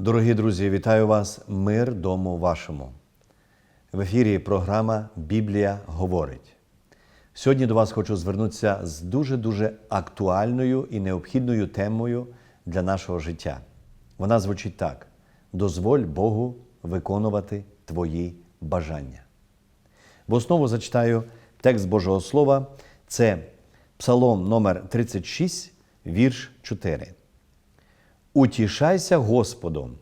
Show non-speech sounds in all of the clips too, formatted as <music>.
Дорогі друзі, вітаю вас! Мир дому вашому. В ефірі програма Біблія говорить. Сьогодні до вас хочу звернутися з дуже-дуже актуальною і необхідною темою для нашого життя. Вона звучить так: дозволь Богу виконувати твої бажання. В основу зачитаю текст Божого Слова. Це Псалом номер 36, вірш 4. Утішайся Господом,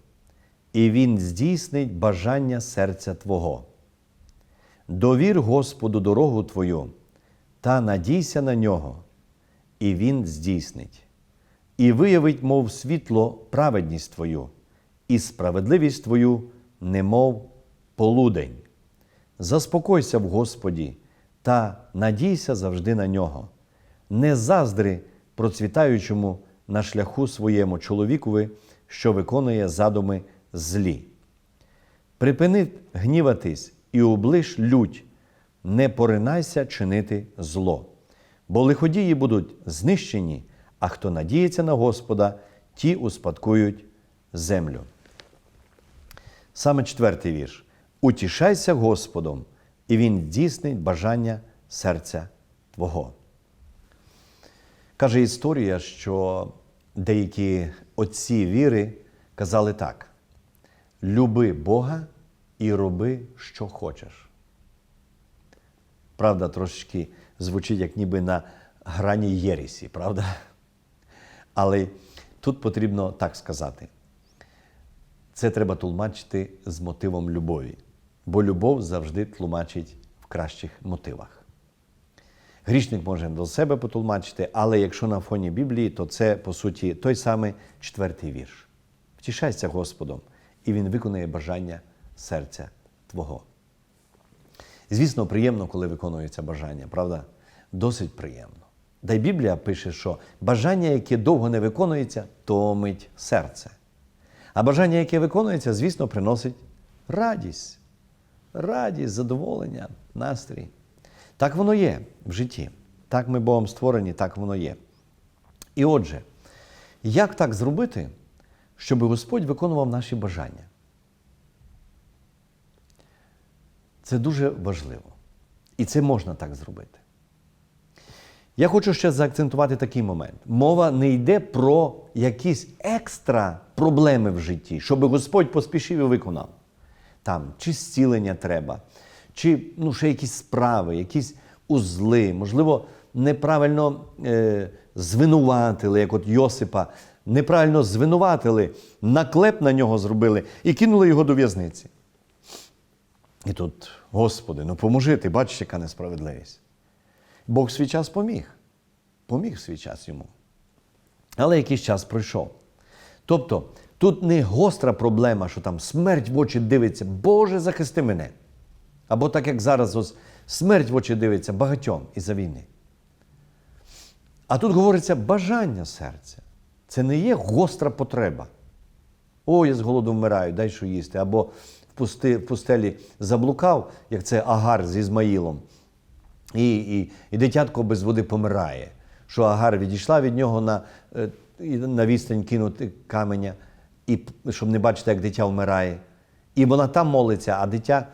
і Він здійснить бажання серця Твого. Довір Господу дорогу Твою та надійся на нього, і Він здійснить, і виявить, мов світло, праведність Твою, і справедливість Твою, немов полудень. Заспокойся в Господі та надійся завжди на нього. Не заздри процвітаючому на шляху своєму чоловікові, що виконує задуми злі. Припини гніватись і облиш лють, не поринайся чинити зло, бо лиходії будуть знищені, а хто надіється на Господа, ті успадкують землю. Саме четвертий вірш. Утішайся Господом, і Він здійснить бажання серця Твого. Каже історія, що деякі отці віри казали так: люби Бога і роби, що хочеш. Правда, трошечки звучить, як ніби на грані Єресі, правда? Але тут потрібно так сказати. Це треба тлумачити з мотивом любові, бо любов завжди тлумачить в кращих мотивах. Грішник може до себе потулмачити, але якщо на фоні Біблії, то це, по суті, той самий четвертий вірш. Втішайся Господом, і Він виконує бажання серця Твого. Звісно, приємно, коли виконується бажання, правда? Досить приємно. Да й Біблія пише, що бажання, яке довго не виконується, томить серце. А бажання, яке виконується, звісно, приносить радість, радість, задоволення, настрій. Так воно є в житті. Так ми Богом створені, так воно є. І отже, як так зробити, щоб Господь виконував наші бажання? Це дуже важливо. І це можна так зробити. Я хочу ще заакцентувати такий момент. Мова не йде про якісь екстра проблеми в житті, щоб Господь поспішив і виконав. Там чи зцілення треба, чи ну, ще якісь справи, якісь узли, можливо, неправильно е, звинуватили, як от Йосипа, неправильно звинуватили, наклеп на нього зробили і кинули його до в'язниці. І тут, Господи, ну поможи, ти бачиш, яка несправедливість. Бог свій час поміг. Поміг свій час йому. Але якийсь час пройшов. Тобто, тут не гостра проблема, що там смерть в очі дивиться, Боже, захисти мене. Або так, як зараз ось смерть в очі дивиться багатьом із-за війни. А тут говориться бажання серця. Це не є гостра потреба. О, я з голоду вмираю, дай що їсти. Або в, пустелі заблукав, як це Агар з Ізмаїлом. І, і, і дитятко без води помирає. Що Агар відійшла від нього на, е, на відстань кинути каменя, і, щоб не бачити, як дитя вмирає. І вона там молиться, а дитя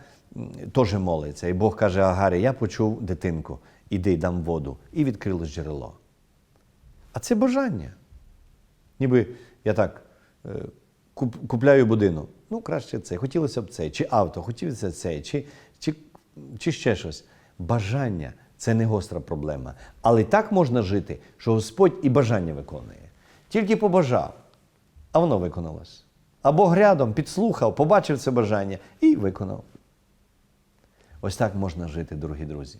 теж молиться. І Бог каже Агарі, я почув дитинку, іди дам воду. І відкрилось джерело. А це бажання. Ніби я так е, купляю будинок. Ну, краще це. Хотілося б це. Чи авто, хотілося це, чи, чи, чи ще щось. Бажання це не гостра проблема. Але так можна жити, що Господь і бажання виконує. Тільки побажав, а воно виконалось. А Бог рядом підслухав, побачив це бажання і виконав. Ось так можна жити, дорогі друзі.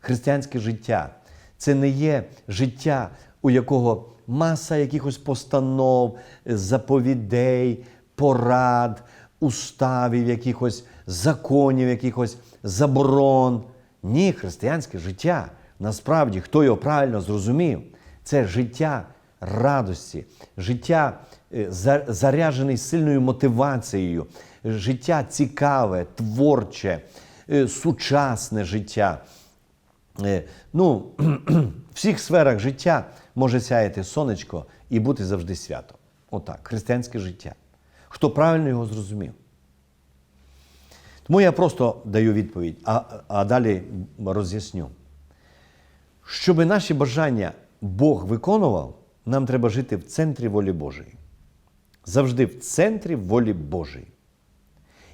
Християнське життя це не є життя, у якого маса якихось постанов, заповідей, порад, уставів, якихось законів, якихось заборон. Ні, християнське життя. Насправді, хто його правильно зрозумів, це життя радості, життя е, заряджене сильною мотивацією, життя цікаве, творче, сучасне життя. Е, Ну, <clears throat> в всіх сферах життя може сяяти сонечко і бути завжди свято. Отак, християнське життя. хто правильно його зрозумів. Тому я просто даю відповідь, а, а далі роз'ясню. Щоб наші бажання Бог виконував, нам треба жити в центрі волі Божої. Завжди в центрі волі Божої.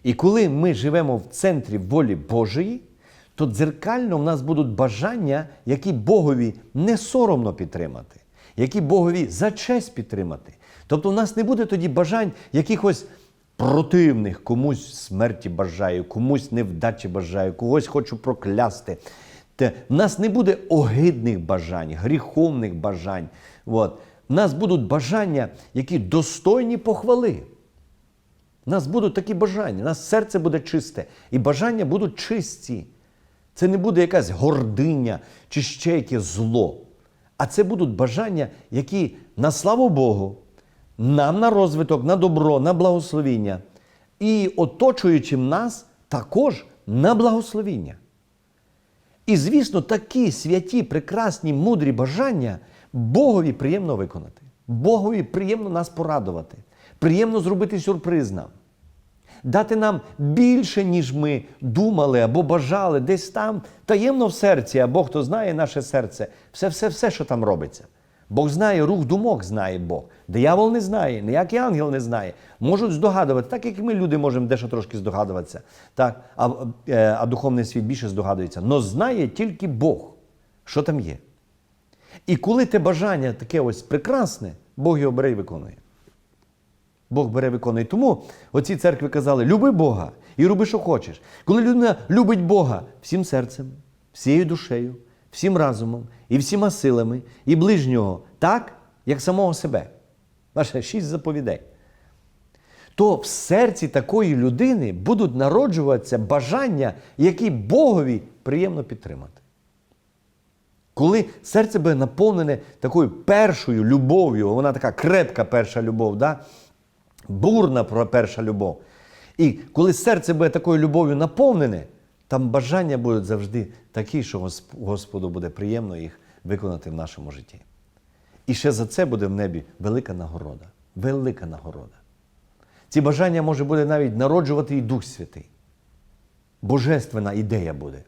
І коли ми живемо в центрі волі Божої, то дзеркально в нас будуть бажання, які Богові не соромно підтримати, які Богові за честь підтримати. Тобто, в нас не буде тоді бажань якихось противних, комусь смерті бажаю, комусь невдачі бажаю, когось хочу проклясти. Те, в нас не буде огидних бажань, гріховних бажань. От. В нас будуть бажання, які достойні похвали. У нас будуть такі бажання, у нас серце буде чисте, і бажання будуть чисті. Це не буде якась гординя чи ще яке зло. А це будуть бажання, які на славу Богу, нам на розвиток, на добро, на благословіння. І оточуючим нас також на благословіння. І, звісно, такі святі, прекрасні, мудрі бажання Богові приємно виконати. Богові приємно нас порадувати, приємно зробити сюрприз нам. Дати нам більше, ніж ми думали або бажали, десь там таємно в серці, або хто знає наше серце, все, все, все, що там робиться. Бог знає, рух думок знає Бог. Диявол не знає, ніякий ангел не знає. Можуть здогадувати, так як ми, люди, можемо дещо трошки здогадуватися. Так? А, е, а духовний світ більше здогадується. Но знає тільки Бог, що там є. І коли те бажання таке ось прекрасне, Бог його бере і виконує. Бог бере виконує. Тому оці церкви казали: люби Бога і роби, що хочеш. Коли людина любить Бога всім серцем, всією душею, всім разумом і всіма силами, і ближнього, так, як самого себе. Наше шість заповідей. То в серці такої людини будуть народжуватися бажання, які Богові приємно підтримати. Коли серце буде наповнене такою першою любов'ю, вона така крепка перша любов, да? Бурна перша любов. І коли серце буде такою любов'ю наповнене, там бажання будуть завжди такі, що Господу буде приємно їх виконати в нашому житті. І ще за це буде в небі велика нагорода. Велика нагорода. Ці бажання може буде навіть народжувати і Дух Святий. Божественна ідея буде.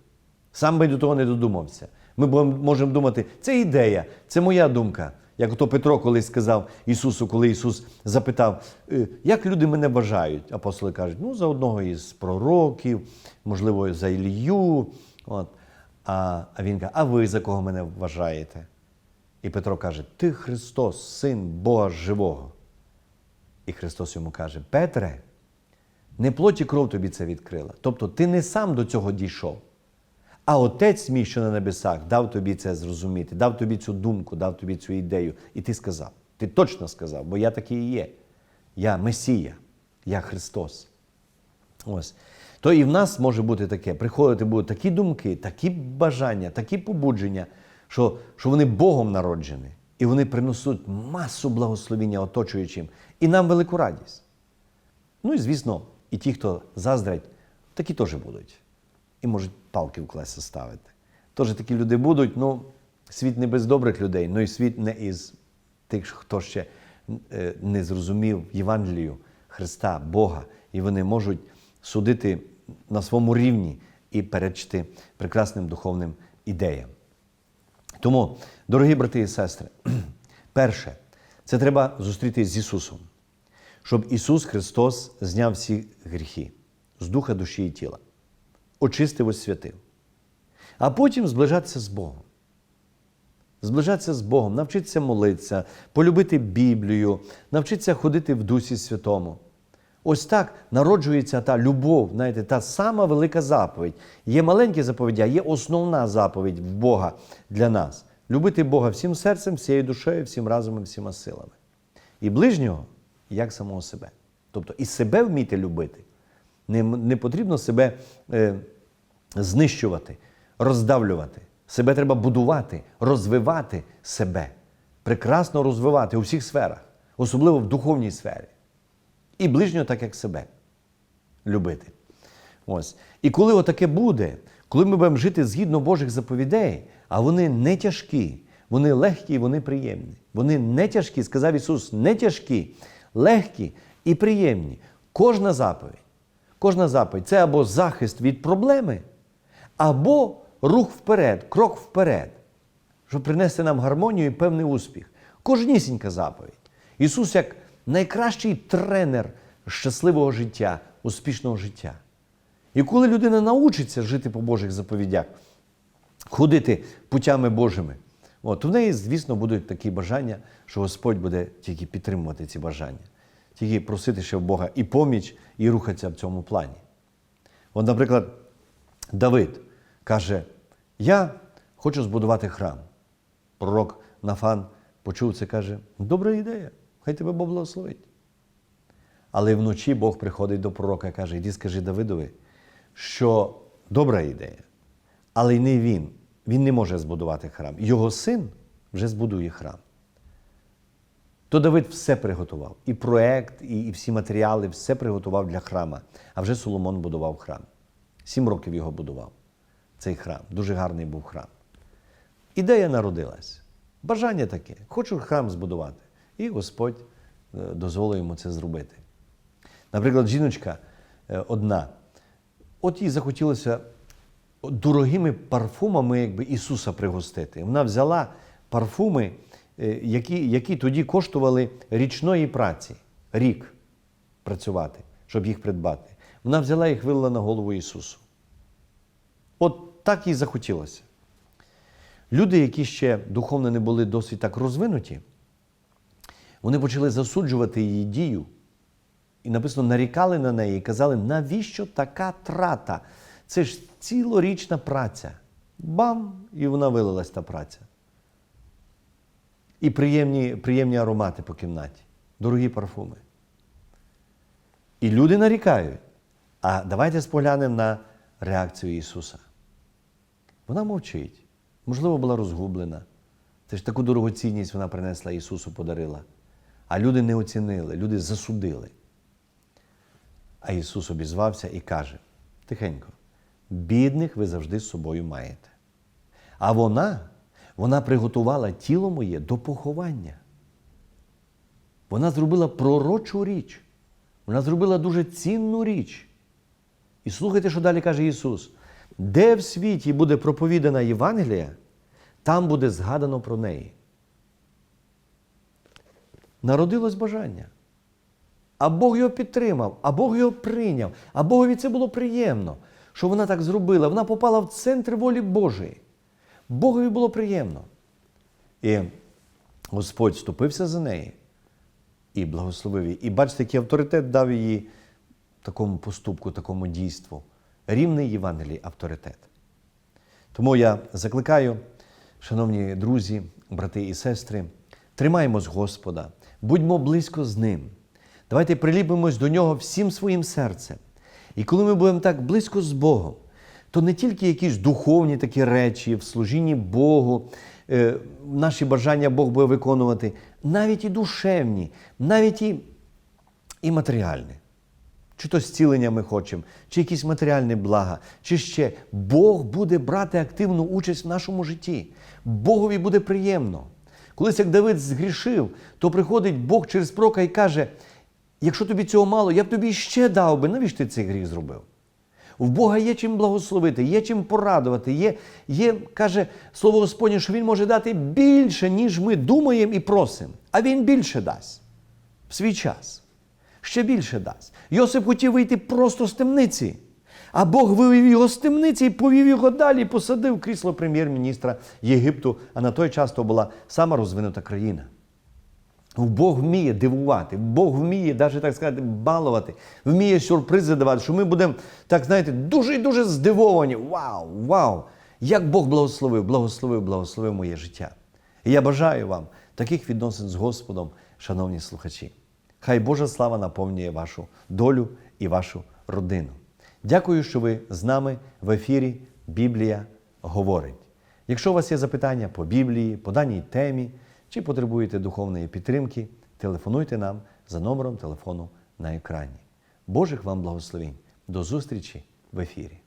Сам би до того не додумався. Ми можемо думати, це ідея, це моя думка. Як ото Петро колись сказав Ісусу, коли Ісус запитав, «Е, як люди мене вважають? Апостоли кажуть, ну, за одного із пророків, можливо, за Ілію. От. А, він каже, а ви за кого мене вважаєте? І Петро каже: Ти Христос, Син Бога Живого. І Христос йому каже: Петре, не плоті кров тобі це відкрила. Тобто ти не сам до цього дійшов. А Отець мій, що на небесах, дав тобі це зрозуміти, дав тобі цю думку, дав тобі цю ідею. І ти сказав. Ти точно сказав, бо я такий і є. Я Месія, я Христос. Ось. То і в нас може бути таке: приходити будуть такі думки, такі бажання, такі побудження, що, що вони Богом народжені. І вони принесуть масу благословіння оточуючим і нам велику радість. Ну і звісно, і ті, хто заздрять, такі теж будуть і можуть палки в клесі ставити. Тож такі люди будуть, ну, світ не без добрих людей, ну і світ не із тих, хто ще е, не зрозумів Євангелію Христа, Бога, і вони можуть судити на своєму рівні і перечити прекрасним духовним ідеям. Тому, дорогі брати і сестри, <clears throat> перше, це треба зустрітися з Ісусом, щоб Ісус Христос зняв всі гріхи з духа, душі і тіла очистив освятив. А потім зближатися з Богом. Зближатися з Богом, навчитися молитися, полюбити Біблію, навчитися ходити в Дусі Святому. Ось так народжується та любов, знаєте, та сама велика заповідь. Є маленькі заповіді, а є основна заповідь в Бога для нас. Любити Бога всім серцем, всією душею, всім разом і всіма силами. І ближнього як самого себе. Тобто і себе вміти любити. Не, не потрібно себе е, знищувати, роздавлювати. Себе треба будувати, розвивати себе. Прекрасно розвивати у всіх сферах, особливо в духовній сфері. І ближнього так, як себе. Любити. Ось. І коли отаке буде, коли ми будемо жити згідно Божих заповідей, а вони не тяжкі, вони легкі і вони приємні. Вони не тяжкі, сказав Ісус, не тяжкі, легкі і приємні. Кожна заповідь, кожна заповідь це або захист від проблеми, або рух вперед, крок вперед, щоб принести нам гармонію і певний успіх. Кожнісінька заповідь. Ісус як найкращий тренер щасливого життя, успішного життя. І коли людина научиться жити по Божих заповідях, ходити путями Божими, от, у неї, звісно, будуть такі бажання, що Господь буде тільки підтримувати ці бажання, тільки просити ще в Бога і поміч, і рухатися в цьому плані. От, наприклад, Давид каже: Я хочу збудувати храм. Пророк Нафан почув це, каже: добра ідея, хай тебе Бог благословить. Але вночі Бог приходить до пророка і каже: Іди скажи Давидові, що добра ідея, але й не він. Він не може збудувати храм. Його син вже збудує храм. То Давид все приготував. І проект, і, і всі матеріали, все приготував для храма. А вже Соломон будував храм. Сім років його будував. Цей храм. Дуже гарний був храм. Ідея народилась. Бажання таке. Хочу храм збудувати. І Господь е, дозволив йому це зробити. Наприклад, жіночка е, одна, от їй захотілося дорогими парфумами якби, Ісуса пригостити. Вона взяла парфуми, які, які тоді коштували річної праці, рік працювати, щоб їх придбати. Вона взяла їх вилила на голову Ісусу. От так їй захотілося. Люди, які ще духовно не були досить так розвинуті, вони почали засуджувати її дію. І написано, нарікали на неї і казали, навіщо така трата? Це ж цілорічна праця. Бам! І вона вилилась та праця. І приємні, приємні аромати по кімнаті, дорогі парфуми. І люди нарікають. А давайте споглянемо на реакцію Ісуса. Вона мовчить. Можливо, була розгублена. Це ж таку дорогоцінність вона принесла Ісусу, подарила. А люди не оцінили, люди засудили. А Ісус обізвався і каже: тихенько, бідних ви завжди з собою маєте. А вона, вона приготувала тіло моє до поховання. Вона зробила пророчу річ. Вона зробила дуже цінну річ. І слухайте, що далі каже Ісус. Де в світі буде проповідана Євангелія, там буде згадано про неї. Народилось бажання. А Бог його підтримав, а Бог його прийняв, а Богові це було приємно, що вона так зробила. Вона попала в центр волі Божої. Богові було приємно. І Господь вступився за неї і благословив її. І бачите, який авторитет дав її такому поступку, такому дійству. Рівний Євангелій авторитет. Тому я закликаю, шановні друзі, брати і сестри, тримаємось Господа, будьмо близько з Ним. Давайте приліпимось до Нього всім своїм серцем. І коли ми будемо так близько з Богом, то не тільки якісь духовні такі речі в служінні Богу, е, наші бажання Бог буде виконувати, навіть і душевні, навіть і, і матеріальні. Чи то зцілення ми хочемо, чи якісь матеріальні блага, чи ще Бог буде брати активну участь в нашому житті. Богові буде приємно. Колись як Давид згрішив, то приходить Бог через пророка і каже: якщо тобі цього мало, я б тобі ще дав би, навіщо ти цей гріх зробив? В Бога є чим благословити, є чим порадувати, є, є, каже слово Господнє, що Він може дати більше, ніж ми думаємо і просимо. А Він більше дасть в свій час. Ще більше дасть. Йосип хотів вийти просто з темниці. А Бог вивів його з темниці і повів його далі, і посадив крісло прем'єр-міністра Єгипту, а на той час то була сама розвинута країна. Бог вміє дивувати, Бог вміє, навіть так сказати, балувати, вміє сюрпризи давати, що ми будемо, так знаєте, дуже і дуже здивовані. Вау, вау! Як Бог благословив, благословив, благословив моє життя. І я бажаю вам таких відносин з Господом, шановні слухачі. Хай Божа слава наповнює вашу долю і вашу родину. Дякую, що ви з нами в ефірі Біблія говорить. Якщо у вас є запитання по Біблії, по даній темі, чи потребуєте духовної підтримки, телефонуйте нам за номером телефону на екрані. Божих вам благословень. До зустрічі в ефірі.